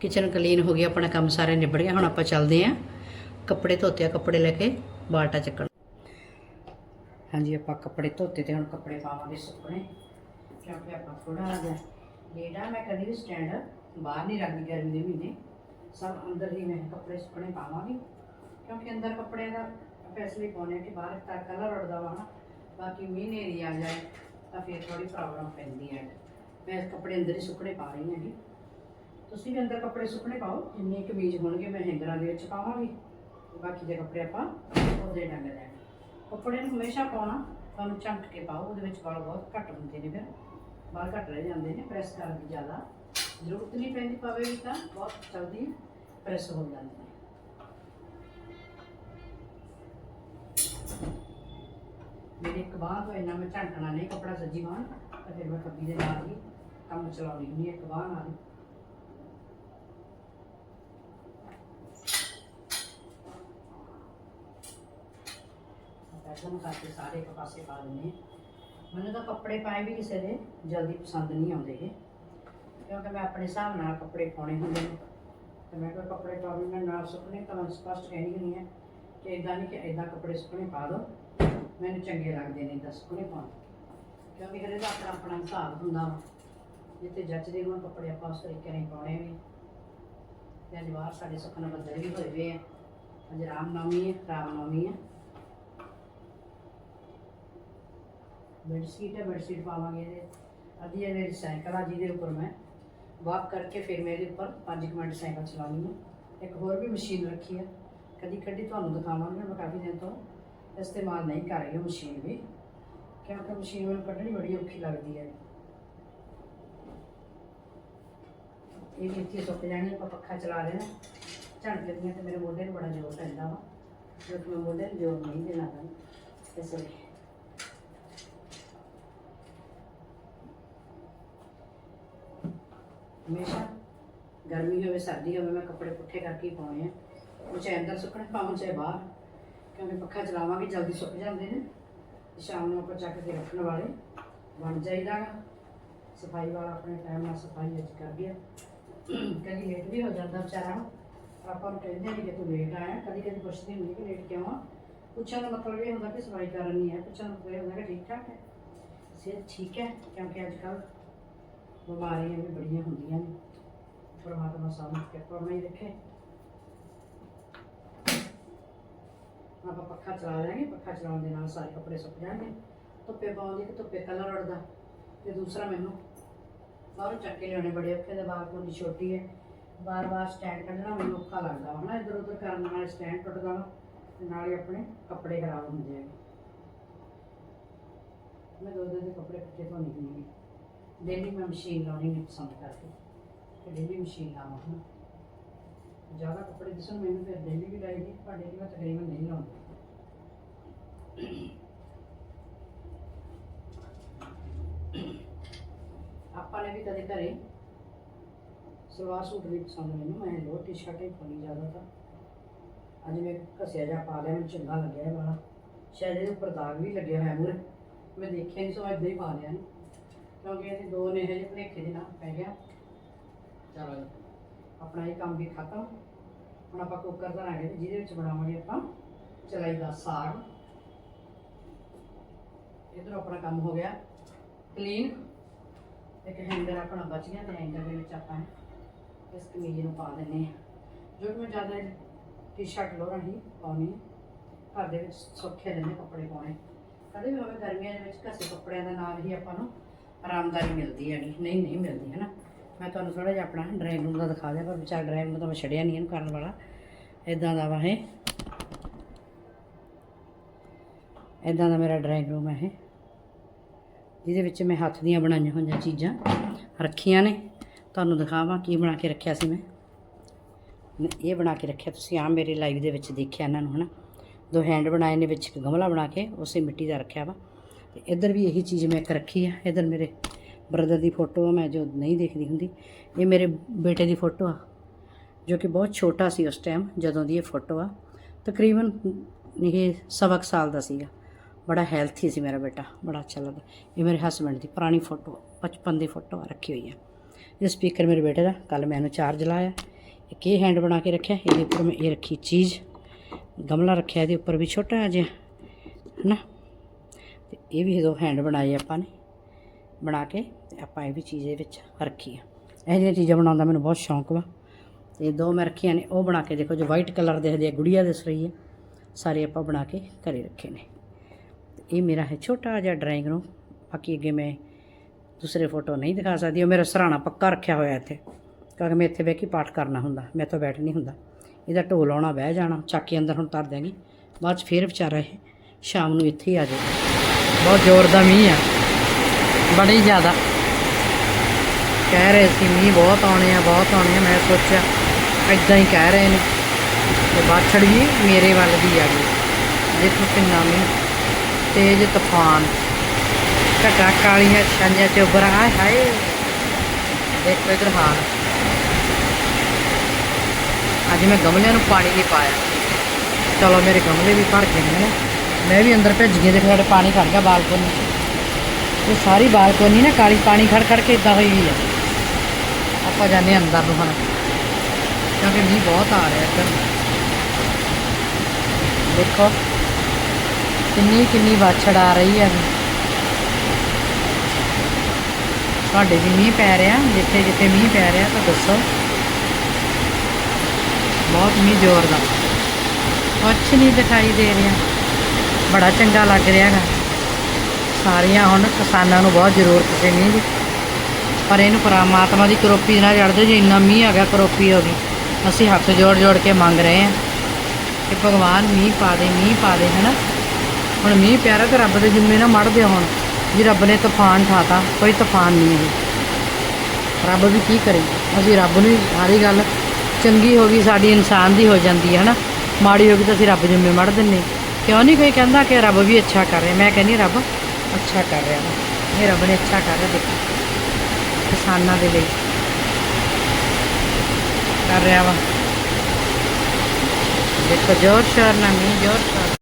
Kitchen clean ਹੋ ਗਈ, ਆਪਣਾ ਕੰਮ ਸਾਰੇ ਨਿਬੜ ਗਿਆ, ਹੁਣ ਆਪਾਂ ਚੱਲਦੇ ਆਂ ਕੱਪੜੇ ਧੋਤੇ ਆ, ਕੱਪੜੇ ਲੈ ਕੇ ਬਾਲਟਾ ਚੱਕਣ। ਹਾਂਜੀ, ਆਪਾਂ ਕੱਪੜੇ ਧੋਤੇ ਤੇ ਹੁਣ ਕੱਪੜੇ ਪਾਵਾਂਗੇ ਸੁੱਕਣੇ। ਕਿਉਂਕਿ ਆਪਾਂ ਥੋੜਾ ਜਿਹਾ ਲੇਟਾ ਮੈਂ ਕਦੀ ਵੀ ਸਟੈਂਡ ਬਾਹਰ ਨਹੀਂ ਰੱਖਦੀ ਗਰਮੀ ਦੇ ਮਹੀਨੇ। ਸਭ ਅੰਦਰ ਹੀ ਮੈਂ ਕੱਪੜੇ ਸੁੱਕਣੇ ਪਾਵਾਂਗੀ। ਕਿਉਂਕਿ ਅੰਦਰ ਕੱਪੜਿਆਂ ਦਾ ਫੈਸਲੇ ਪਾਉਣੇ ਆ ਕਿ ਬਾਹਰ ਤਾਂ ਕਲਰ ਉੜਦਾ ਵਾ ਨਾ ਬਾਕੀ ਮੀਂਹ ਨੇਰੀ ਆ ਜਾਏ, ਤਾਂ ਫਿਰ ਥੋੜੀ ਪ੍ਰੋਬਲਮ ਪੈਂਦੀ ਹੈ ਮੈਂ ਕੱਪੜੇ ਅੰਦਰ ਹੀ ਸੁੱਕਣੇ ਪਾ ਰਹੀ ਹਾਂ ਜੀ ਤੁਸੀਂ ਵੀ ਅੰਦਰ ਕੱਪੜੇ ਸੁੱਕਣੇ ਪਾਓ, ਜਿੰਨੇ ਕਮੀਜ਼ ਹੋਣਗੇ ਮੈਂ ਹੈਂਗਰਾਂ ਦੇ ਵਿੱਚ ਪਾਵਾਂਗੀ। ਬਾਕੀ ਦੇ ਕੱਪੜੇ ਆਪਾਂ ਉਹਦੇ ਡੰਗ ਲੈਣੇ। ਕੱਪੜੇ ਨੂੰ ਹਮੇਸ਼ਾ ਪਾਉਣਾ, ਤੁਹਾਨੂੰ ਚਮਕ ਕੇ ਪਾਓ, ਉਹਦੇ ਵਿੱਚ ਵਾਲ ਬਹੁਤ ਘੱਟ ਹੁੰਦੇ ਨੇ ਫਿਰ। ਵਾਲ ਘੱਟ ਰਹਿ ਜਾਂਦੇ ਨੇ, ਪ੍ਰੈਸ ਕਰਨ ਦੀ ਜ਼ਿਆਦਾ ਜ਼ਰੂਰਤ ਨਹੀਂ ਪੈਂਦੀ, ਪਵੇ ਵੀ ਤਾਂ ਬਹੁਤ ਜਲਦੀ ਪ੍ਰੈਸ ਹੋ ਜਾਂਦੇ ਨੇ। ਮੇਰੇ ਇੱਕ ਬਾਂਹ ਤੋਂ ਇੰਨਾ ਮੈਂ ਝੰਟਣਾ ਨਹੀਂ, ਕੱਪੜਾ ਸੱਜੀ ਬਾਂਹ ਤਾਂ ਫਿਰ ਮੈਂ ਖੱਬੀ ਦੇ ਨਾਲ ਹੀ ਕੰਮ ਚਲਾਉਣੀ ਹੁੰਦੀ ਹੈ, ਇੱਕ ਬਾਹ ਨਾਲ ਹੀ। ਕਰਕੇ ਸਾਰੇ ਇੱਕ ਪਾਸੇ ਪਾ ਦਿੰਦੇ ਹਾਂ। ਮੈਨੂੰ ਤਾਂ ਕੱਪੜੇ ਪਾਏ ਵੀ ਕਿਸੇ ਦੇ ਜਲਦੀ ਪਸੰਦ ਨਹੀਂ ਆਉਂਦੇ ਗੇ ਕਿਉਂਕਿ ਮੈਂ ਆਪਣੇ ਹਿਸਾਬ ਨਾਲ ਕੱਪੜੇ ਪਾਉਣੇ ਹੁੰਦੇ ਨੇ। ਤੇ ਮੈਂ ਕੋਈ ਕੱਪੜੇ ਪਾਉਣੇ ਮੈਂ ਨਾਲ ਸੁੱਕਣੇ ਤਾਂ ਸਪਸ਼ਟ ਕਹਿਣੀ ਹੁੰਦੀ ਹੈ ਕਿ ਇਦਾਂ ਨਹੀਂ ਕਿ ਇਦਾਂ ਕੱਪੜੇ ਸੁੱਕਣੇ ਪਾ ਦੋ। ਮੈਨੂੰ ਚੰਗੇ ਲੱਗਦੇ ਨੇ ਤਾਂ ਸੁੱਕਣੇ ਪਾਉਣ। ਕਿਉਂਕਿ ਹਰੇ ਦਾ ਆਪਣਾ ਆਪਣਾ ਹਿਸਾਬ ਹੁੰਦਾ ਵਾ। ਜਿੱਥੇ ਜੱਚਦੇ ਹੋਣ ਕੱਪੜੇ ਆਪਾਂ ਉਸ ਤਰੀਕੇ ਨਾਲ ਪਾਉਣੇ ਵੀ। ਤੇ ਅੱਜ ਬਾਹਰ ਸਾਡੇ ਸੁੱਕਣ ਬੱਦਲ ਵੀ ਹੋਏ ਵੇ ਆ। ਅੱਜ ਰਾਮ ਨਵਮੀ ਹੈ ਰਾਮ ਨਵਮੀ ਹੈ ਬੈਡਸ਼ੀਟ ਹੈ ਬੈਡਸ਼ੀਟ ਪਾਵਾਂਗੇ ਇਹਦੇ। ਅੱਧੀ ਇਹ ਮੇਰੀ ਸਾਈਕਲ ਆ ਜਿਹਦੇ ਉੱਪਰ ਮੈਂ ਵਾਕ ਕਰਕੇ ਫਿਰ ਮੈਂ ਇਹਦੇ ਉੱਪਰ 5 ਮਿੰਟ ਸਾਈਕਲ ਚਲਾਉਣੀ ਹੈ ਇੱਕ ਹੋਰ ਵੀ ਮਸ਼ੀਨ ਰੱਖੀ ਹੈ ਕਦੀ ਕਦੀ ਤੁਹਾਨੂੰ ਦਿਖਾਵਾਂਗੀ, ਮੈਂ ਕਾਫੀ ਦਿਨ ਤੋਂ ਇਸਤੇਮਾਲ ਨਹੀਂ ਕਰ ਰਹੀ ਉਹ ਮਸ਼ੀਨ ਵੀ। ਕਿਉਂਕਿ ਮਸ਼ੀਨ ਮੈਨੂੰ ਕੱਢਣੀ ਬੜੀ ਔਖੀ ਲੱਗਦੀ ਹੈ। ਇਹ ਵੀ ਇੱਥੇ ਸੁੱਕ ਜਾਣੀ, ਆਪਾਂ ਪੱਖਾ ਚਲਾ ਦੇਣਾ ਝੜਕ ਦੀਆਂ ਤੇ ਮੇਰੇ ਮੋਢੇ ਨੂੰ ਬੜਾ ਜ਼ੋਰ ਪੈਂਦਾ ਵਾ। ਕਿਉਂਕਿ ਮੈਂ ਮੋਢੇ ਨੂੰ ਜ਼ੋਰ ਨਹੀਂ ਦੇਣਾ। ਗਾ ਇਸ ਲਈ ਹਮੇਸ਼ਾ ਗਰਮੀ ਹੋਵੇ, ਸਰਦੀ ਹੋਵੇ, ਮੈਂ ਕੱਪੜੇ ਪੁੱਠੇ ਕਰਕੇ ਹੀ ਪਾਉਣੇ ਆ। ਉਹ ਚਾਹੇ ਅੰਦਰ ਸੁੱਕਣੇ ਪਾਵਾਂ, ਚਾਹੇ ਬਾਹਰ ਕਿਉਂਕਿ ਪੱਖਾ ਚਲਾਵਾਂਗੇ, ਜਲਦੀ ਸੁੱਕ ਜਾਂਦੇ ਨੇ। ਤੇ ਸ਼ਾਮ ਨੂੰ ਆਪਾਂ ਚੱਕ ਕੇ ਰੱਖਣ ਵਾਲੇ। ਬਣ ਜਾਈਦਾ ਗਾ। ਸਫ਼ਾਈ ਵਾਲਾ ਆਪਣੇ ਟਾਈਮ ਨਾਲ ਸਫ਼ਾਈ ਅੱਜ ਕਰ ਗਿਆ। ਕਦੀ ਲੇਟ ਵੀ ਹੋ ਜਾਂਦਾ ਵਿਚਾਰਾ। ਆਪਾਂ ਨੂੰ ਕਹਿੰਦੇ ਨਹੀਂ ਕਿ ਤੂੰ ਲੇਟ ਆਇਆ, ਕਦੀ ਕਦੀ ਪੁੱਛਦੇ ਹੁੰਦੇ ਕਿ ਲੇਟ ਕਿਉਂ ਆ। ਪੁੱਛਣ ਦਾ ਮਤਲਬ ਇਹ ਹੁੰਦਾ ਕਿ ਸਫ਼ਾਈ ਕਰਨ ਨਹੀਂ ਹੈ ਪੁੱਛਣ ਦਾ ਮਤਲਬ ਇਹ ਹੁੰਦਾ ਕਿ ਠੀਕ ਠਾਕ ਹੈ। ਸਿਹਤ ਠੀਕ ਹੈ, ਕਿਉਂਕਿ ਅੱਜ ਕੱਲ੍ਹ ਬਿਮਾਰੀਆਂ ਵੀ ਬੜੀਆਂ ਹੁੰਦੀਆਂ ਨੇ। ਪਰਮਾਤਮਾ ਸਾਨੂੰ ਕਿਰਪਾ ਬਣਾਈ ਰੱਖੇ। ਆਪਾਂ ਪੱਖਾ ਚਲਾ ਲਾਂਗੇ ਪੱਖਾ ਚਲਾਉਣ ਦੇ ਨਾਲ ਸਾਰੇ ਕੱਪੜੇ ਸੁੱਕ ਜਾਣਗੇ। ਧੁੱਪੇ ਪਾਉਂਦੀ ਕਿ ਧੁੱਪੇ ਕਲਰ ਉੜਦਾ ਤੇ ਦੂਸਰਾ ਮੈਨੂੰ, ਬਾਹਰੋਂ ਚੱਕ ਕੇ ਲਿਆਉਣੇ ਬੜੇ ਔਖੇ ਦੇ ਬਾਹਰ ਕੋਲ ਛੋਟੀ ਹੈ। ਬਾਰ-ਬਾਰ ਸਟੈਂਡ ਕੱਢਣਾ ਮੈਨੂੰ ਔਖਾ ਲੱਗਦਾ ਵਾ ਨਾ ਇੱਧਰ ਉੱਧਰ ਕਰਨ ਨਾਲ ਸਟੈਂਡ ਟੁੱਟਦਾ ਵਾ, ਤੇ ਨਾਲ ਹੀ ਆਪਣੇ ਕੱਪੜੇ ਖਰਾਬ ਹੁੰਦੇ ਆ। ਮੈਂ ਦੋ ਦੋ ਦੇ ਕੱਪੜੇ ਕੱਟੇ ਧੋਣੇ ਨਹੀਂ ਡੇਲੀ ਮੈਂ ਮਸ਼ੀਨ ਲਾਉਣੀ ਨਹੀਂ ਪਸੰਦ ਕਰਦੀ ਤੇ ਡੇਲੀ ਮਸ਼ੀਨ ਲਾਵਾਂ ਹੁਣ ਜ਼ਿਆਦਾ ਕੱਪੜੇ ਦਿਸਣ ਮੈਨੂੰ ਫਿਰ ਡੇਲੀ ਵੀ ਲਾਈਦੀ ਪਰ ਡੇਲੀ ਮੈਂ ਤਕਰੀਬਨ ਨਹੀਂ ਲਾਉਂਦੀ। ਆਪਾਂ ਨੇ ਵੀ ਕਦੇ ਘਰੇ ਸਲਵਾਰ ਸੂਟ ਵੀ ਪਸੰਦ ਮੈਨੂੰ, ਮੈਂ ਲੋ ਟੀ-ਸ਼ਰਟ ਹੀ ਪਾਉਣੀ ਜ਼ਿਆਦਾ ਤਾਂ ਅੱਜ ਮੈਂ ਘਸਿਆ ਜਾ ਪਾ ਲਿਆ, ਮੈਨੂੰ ਚੰਗਾ ਲੱਗਿਆ ਇਹ ਵਾਲਾ। ਸ਼ਾਇਦ ਇਹਦੇ ਉੱਪਰ ਦਾਗ ਵੀ ਲੱਗਿਆ ਹੋਇਆ ਮੂਰੇ ਮੈਂ ਦੇਖਿਆ ਨਹੀਂ ਸੋ ਏਦਾਂ ਹੀ ਪਾ ਲਿਆ ਨੇ ਕਿਉਂਕਿ ਇਹਦੇ ਦੋ ਨੇ ਹਜੇ ਭਲੇਖੇ ਦੇ ਨਾਲ ਪੈ ਗਿਆ। ਚਲੋ ਜੀ, ਆਪਣਾ ਇਹ ਕੰਮ ਵੀ ਖਤਮ। ਹੁਣ ਆਪਾਂ ਕੁੱਕਰ ਧਰਾਂਗੇ ਤੇ ਜਿਹਦੇ ਵਿੱਚ ਬਣਾਵਾਂਗੇ ਆਪਾਂ ਚਲਾਈ ਦਾ ਸਾਗ। ਇਧਰ ਆਪਣਾ ਕੰਮ ਹੋ ਗਿਆ ਕਲੀਨ। ਇੱਕ ਹੈਂਗਰ ਆਪਣਾ ਬਚ ਗਿਆ ਤੇ ਹੈਂਗਰ ਦੇ ਵਿੱਚ ਆਪਾਂ ਇਸ ਕਮੀਜ਼ ਨੂੰ ਪਾ ਦਿੰਨੇ ਆ ਜੋ ਕਿ ਮੈਂ ਜ਼ਿਆਦਾ ਟੀ-ਸ਼ਰਟ ਲੋਰਾਂ ਹੀ ਪਾਉਣੀ ਘਰ ਦੇ ਵਿੱਚ ਸੌਖੇ ਰਹਿੰਦੇ ਕੱਪੜੇ ਪਾਉਣੇ। ਕਦੇ ਵੀ ਹੋਵੇ ਗਰਮੀਆਂ ਦੇ ਵਿੱਚ ਘਸੇ ਕੱਪੜਿਆਂ ਦੇ ਨਾਲ ਹੀ ਆਪਾਂ ਨੂੰ ਆਰਾਮਦਾਰੀ ਮਿਲਦੀ ਹੈਗੀ ਨਹੀਂ ਨਹੀਂ ਮਿਲਦੀ, ਹੈ ਨਾ? ਮੈਂ ਤੁਹਾਨੂੰ ਥੋੜਾ ਜਿਹਾ ਆਪਣਾ ਡਰਾਇੰਗ ਰੂਮ ਦਾ ਦਿਖਾ ਦਿਆਂ, ਪਰ ਵਿਚਾਰ ਡਰਾਇੰਗ ਰੂਮ ਤਾਂ ਮੈਂ ਛੱਡਿਆ ਨਹੀਂ ਇਹਨੂੰ ਕਰਨ ਵਾਲਾ। ਇਦਾਂ ਦਾ ਵਾ ਇਹ। ਇਦਾਂ ਦਾ ਮੇਰਾ ਡਰਾਇੰਗ ਰੂਮ ਹੈ ਇਹ, ਜਿਹਦੇ ਵਿੱਚ ਮੈਂ ਹੱਥ ਦੀਆਂ ਬਣਾਈਆਂ ਹੋਈਆਂ ਚੀਜ਼ਾਂ ਰੱਖੀਆਂ ਨੇ। ਤੁਹਾਨੂੰ ਦਿਖਾਵਾਂ ਕੀ ਬਣਾ ਕੇ ਰੱਖਿਆ ਸੀ ਮੈਂ। ਮੈਂ ਇਹ ਬਣਾ ਕੇ ਰੱਖਿਆ, ਤੁਸੀਂ ਆ ਮੇਰੇ ਲਾਈਵ ਦੇ ਵਿੱਚ ਦੇਖਿਆ ਇਹਨਾਂ ਨੂੰ ਹਨਾ ਦੋ ਹੈਂਡ ਬਣਾਏ ਨੇ ਵਿੱਚ ਇੱਕ ਗਮਲਾ ਬਣਾ ਕੇ, ਉਸੇ ਮਿੱਟੀ ਦਾ ਰੱਖਿਆ ਵਾ। ਤੇ ਇੱਧਰ ਵੀ ਇਹੀ ਚੀਜ਼ ਮੈਂ ਇੱਕ ਰੱਖੀ ਆ। ਇੱਧਰ ਮੇਰੇ ਬ੍ਰਦਰ ਦੀ ਫੋਟੋ ਆ, ਮੈਂ ਜੋ ਨਹੀਂ ਦੇਖਦੀ ਹੁੰਦੀ। ਇਹ ਮੇਰੇ ਬੇਟੇ ਦੀ ਫੋਟੋ ਆ, ਜੋ ਕਿ ਬਹੁਤ ਛੋਟਾ ਸੀ ਉਸ ਟਾਈਮ ਜਦੋਂ ਦੀ ਇਹ ਫੋਟੋ ਆ। ਤਕਰੀਬਨ ਇਹ ਸਵਾ ਕੁ ਸਾਲ ਦਾ ਸੀਗਾ। ਬੜਾ ਹੈਲਥੀ ਸੀ ਮੇਰਾ ਬੇਟਾ, ਬੜਾ ਅੱਛਾ ਲੱਗਦਾ। ਇਹ ਮੇਰੇ ਹਸਬੰਡ ਦੀ ਪੁਰਾਣੀ ਫੋਟੋ ਬਚਪਨ ਦੀ ਫੋਟੋ ਰੱਖੀ ਹੋਈ ਆ। ਇਹ ਸਪੀਕਰ ਮੇਰੇ ਬੇਟੇ ਦਾ ਕੱਲ ਮੈਂ ਇਹਨੂੰ ਚਾਰਜ ਲਾਇਆ। ਇੱਕ ਇਹ ਹੈਂਡ ਬਣਾ ਕੇ ਰੱਖਿਆ, ਇਹਦੇ ਉੱਪਰ ਮੈਂ ਇਹ ਰੱਖੀ ਚੀਜ਼। ਗਮਲਾ ਰੱਖਿਆ, ਇਹਦੇ ਉੱਪਰ ਵੀ ਛੋਟਾ ਜਿਹਾ, ਹਨਾ? ਤੇ ਇਹ ਵੀ ਦੋ ਹੈਂਡ ਬਣਾਏ ਆਪਾਂ ਨੇ, ਬਣਾ ਕੇ ਤੇ ਆਪਾਂ ਇਹ ਵੀ ਚੀਜ਼ ਇਹ ਵਿੱਚ ਰੱਖੀ ਆ ਇਹ ਜਿਹੀਆਂ ਚੀਜ਼ਾਂ ਬਣਾਉਣ ਦਾ ਮੈਨੂੰ ਬਹੁਤ ਸ਼ੌਂਕ ਵਾ। ਤੇ ਦੋ ਮੈਂ ਰੱਖੀਆਂ ਨੇ, ਉਹ ਬਣਾ ਕੇ ਦੇਖੋ ਜੋ ਵਾਈਟ ਕਲਰ ਦੇ ਆ ਗੁੜੀਆ ਦਿਸ ਰਹੀ ਹੈ, ਸਾਰੇ ਆਪਾਂ ਬਣਾ ਕੇ ਘਰੇ ਰੱਖੇ ਨੇ। ਤੇ ਇਹ ਮੇਰਾ ਹੈ ਛੋਟਾ ਜਿਹਾ ਡਰਾਇੰਗ ਰੂਮ ਬਾਕੀ ਅੱਗੇ ਮੈਂ ਦੂਸਰੇ ਫੋਟੋ ਨਹੀਂ ਦਿਖਾ ਸਕਦੀ, ਉਹ ਮੇਰਾ ਸਰਾਣਾ ਪੱਕਾ ਰੱਖਿਆ ਹੋਇਆ ਇੱਥੇ। ਕਿਉਂਕਿ ਮੈਂ ਇੱਥੇ ਬਹਿ ਕੇ ਪਾਠ ਕਰਨਾ ਹੁੰਦਾ, ਮੈਂ ਤੋਂ ਬੈਠ ਨਹੀਂ ਹੁੰਦਾ। ਇਹਦਾ ਢੋਲ ਆਉਣਾ, ਬਹਿ ਜਾਣਾ, ਚੱਕ ਕੇ ਅੰਦਰ ਹੁਣ ਧਰ ਦਿਆਂਗੇ। ਬਾਅਦ ਚ ਫੇਰ ਵਿਚਾਰਾ ਇਹ ਸ਼ਾਮ ਨੂੰ ਇੱਥੇ ਹੀ ਆ ਜਾਏ ਬਹੁਤ ਜ਼ੋਰ ਦਾ ਮੀਂਹ ਆ। ਬੜੀ ਜ਼ਿਆਦਾ। ਕਹਿ ਰਹੇ ਸੀ ਮੀਂਹ ਬਹੁਤ ਆਉਣੇ ਆ, ਬਹੁਤ ਆਉਣੇ ਆ। ਮੈਂ ਸੋਚਿਆ ਇਦਾਂ ਹੀ ਕਹਿ ਰਹੇ ਨੇ। ਤੇ ਬਾਛੜ ਵੀ ਮੇਰੇ ਵੱਲ ਦੀ ਆ ਗਈ। ਦੇਖੋ ਕਿੰਨਾ ਮੀਂਹ ਤੇਜ਼ ਤੂਫਾਨ। ਘਟਾ ਕਾਲੀਆਂ ਛਾਂਆਂ ਚ ਉੱਭਰ ਹਾਏ ਹਾਏ। ਦੇਖੋ ਇਧਰ ਹਾਲ। ਅੱਜ ਮੈਂ ਗਮਲਿਆਂ ਨੂੰ ਪਾਣੀ ਨਹੀਂ ਪਾਇਆ। ਚਲੋ ਮੇਰੇ ਗਮਲੇ ਵੀ ਭਰ ਗਏ ਨੇ। ਮੈਂ ਵੀ ਅੰਦਰ ਭਿੱਜ ਗਈ ਦੇਖੋ ਸਾਡੇ ਪਾਣੀ ਖੜ ਗਿਆ ਬਾਲਕੋਨੀ 'ਚ। ਇਹ ਸਾਰੀ ਬਾਲਕੋਨੀ ਨਾ ਕਾਲੀ ਪਾਣੀ ਖੜ ਖੜ ਕੇ ਇਦਾਂ ਹੋਈ ਹੋਈ ਆ। ਆਪਾਂ ਜਾਂਦੇ ਹਾਂ ਅੰਦਰ ਨੂੰ ਹੁਣ। ਕਿਉਂਕਿ ਮੀਂਹ ਬਹੁਤ ਆ ਰਿਹਾ ਇੱਧਰ। ਦੇਖੋ, ਕਿੰਨੀ ਕਿੰਨੀ ਵਾਛੜ ਆ ਰਹੀ ਹੈ ਸਾਡੇ ਵੀ ਮੀਂਹ ਪੈ ਰਿਹਾ, ਜਿੱਥੇ ਜਿੱਥੇ ਮੀਂਹ ਪੈ ਰਿਹਾ ਤਾਂ ਦੱਸੋ। ਬਹੁਤ ਮੀਂਹ ਜ਼ੋਰ ਦਾ। ਕੁਛ ਨਹੀਂ ਦਿਖਾਈ ਦੇ ਰਿਹਾ। ਬੜਾ ਚੰਗਾ ਲੱਗ ਰਿਹਾ ਹੈਗਾ। ਸਾਰੀਆਂ ਹੁਣ ਕਿਸਾਨਾਂ ਨੂੰ ਬਹੁਤ ਜ਼ਰੂਰਤ ਸੀ ਮੀਂਹ ਦੀ ਪਰ ਇਹਨੂੰ ਪਰਮਾਤਮਾ ਦੀ ਕਰੋਪੀ ਨਾਲ ਜੜਦੇ ਜੇ ਇੰਨਾ ਮੀਂਹ ਆ ਗਿਆ, ਕਰੋਪੀ ਹੋ ਗਈ। ਅਸੀਂ ਹੱਥ ਜੋੜ ਜੋੜ ਕੇ ਮੰਗ ਰਹੇ ਹਾਂ ਕਿ ਭਗਵਾਨ ਮੀਂਹ ਪਾ ਦੇ, ਮੀਂਹ ਪਾ ਦੇ, ਹੈਨਾ? ਹੁਣ ਮੀਂਹ ਪਿਆਰਾ ਤੇ ਰੱਬ ਦੇ ਜਿੰਮੇ ਨਾ ਮੜ ਮੜਦੇ ਹੁਣ। ਜੀ ਰੱਬ ਨੇ ਤੂਫਾਨ ਠਾਤਾ, ਕੋਈ ਤੂਫਾਨ ਨਹੀਂ ਹੈ ਰੱਬ ਵੀ ਕੀ ਕਰੇ? ਅਸੀਂ ਰੱਬ ਨੂੰ ਸਾਰੀ ਗੱਲ ਚੰਗੀ ਹੋ ਗਈ, ਸਾਡੀ ਇਨਸਾਨ ਦੀ ਹੋ ਜਾਂਦੀ ਹੈ ਨਾ ਮਾੜੀ ਹੋ ਗਈ ਤਾਂ ਅਸੀਂ ਰੱਬ ਜਿੰਮੇ ਮੜ ਦਿੰਨੇ ਕਿਉਂ ਨਹੀਂ ਕੋਈ ਕਹਿੰਦਾ ਕਿ ਰੱਬ ਵੀ ਅੱਛਾ ਕਰ ਰਿਹਾ? ਮੈਂ ਕਹਿੰਦੀ, ਰੱਬ ਅੱਛਾ ਕਰ ਰਿਹਾ ਵਾ। ਇਹ ਰੱਬ ਨੇ ਅੱਛਾ ਕਰ ਰਿਹਾ, ਦੇਖੋ। ਕਿਸਾਨਾਂ ਦੇ ਲਈ ਕਰ ਰਿਹਾ ਵਾ। ਦੇਖੋ, ਜ਼ੋਰ ਸ਼ੋਰ ਨਾਲ ਮੀਂਹ, ਜ਼ੋਰ ਸ਼ੋਰ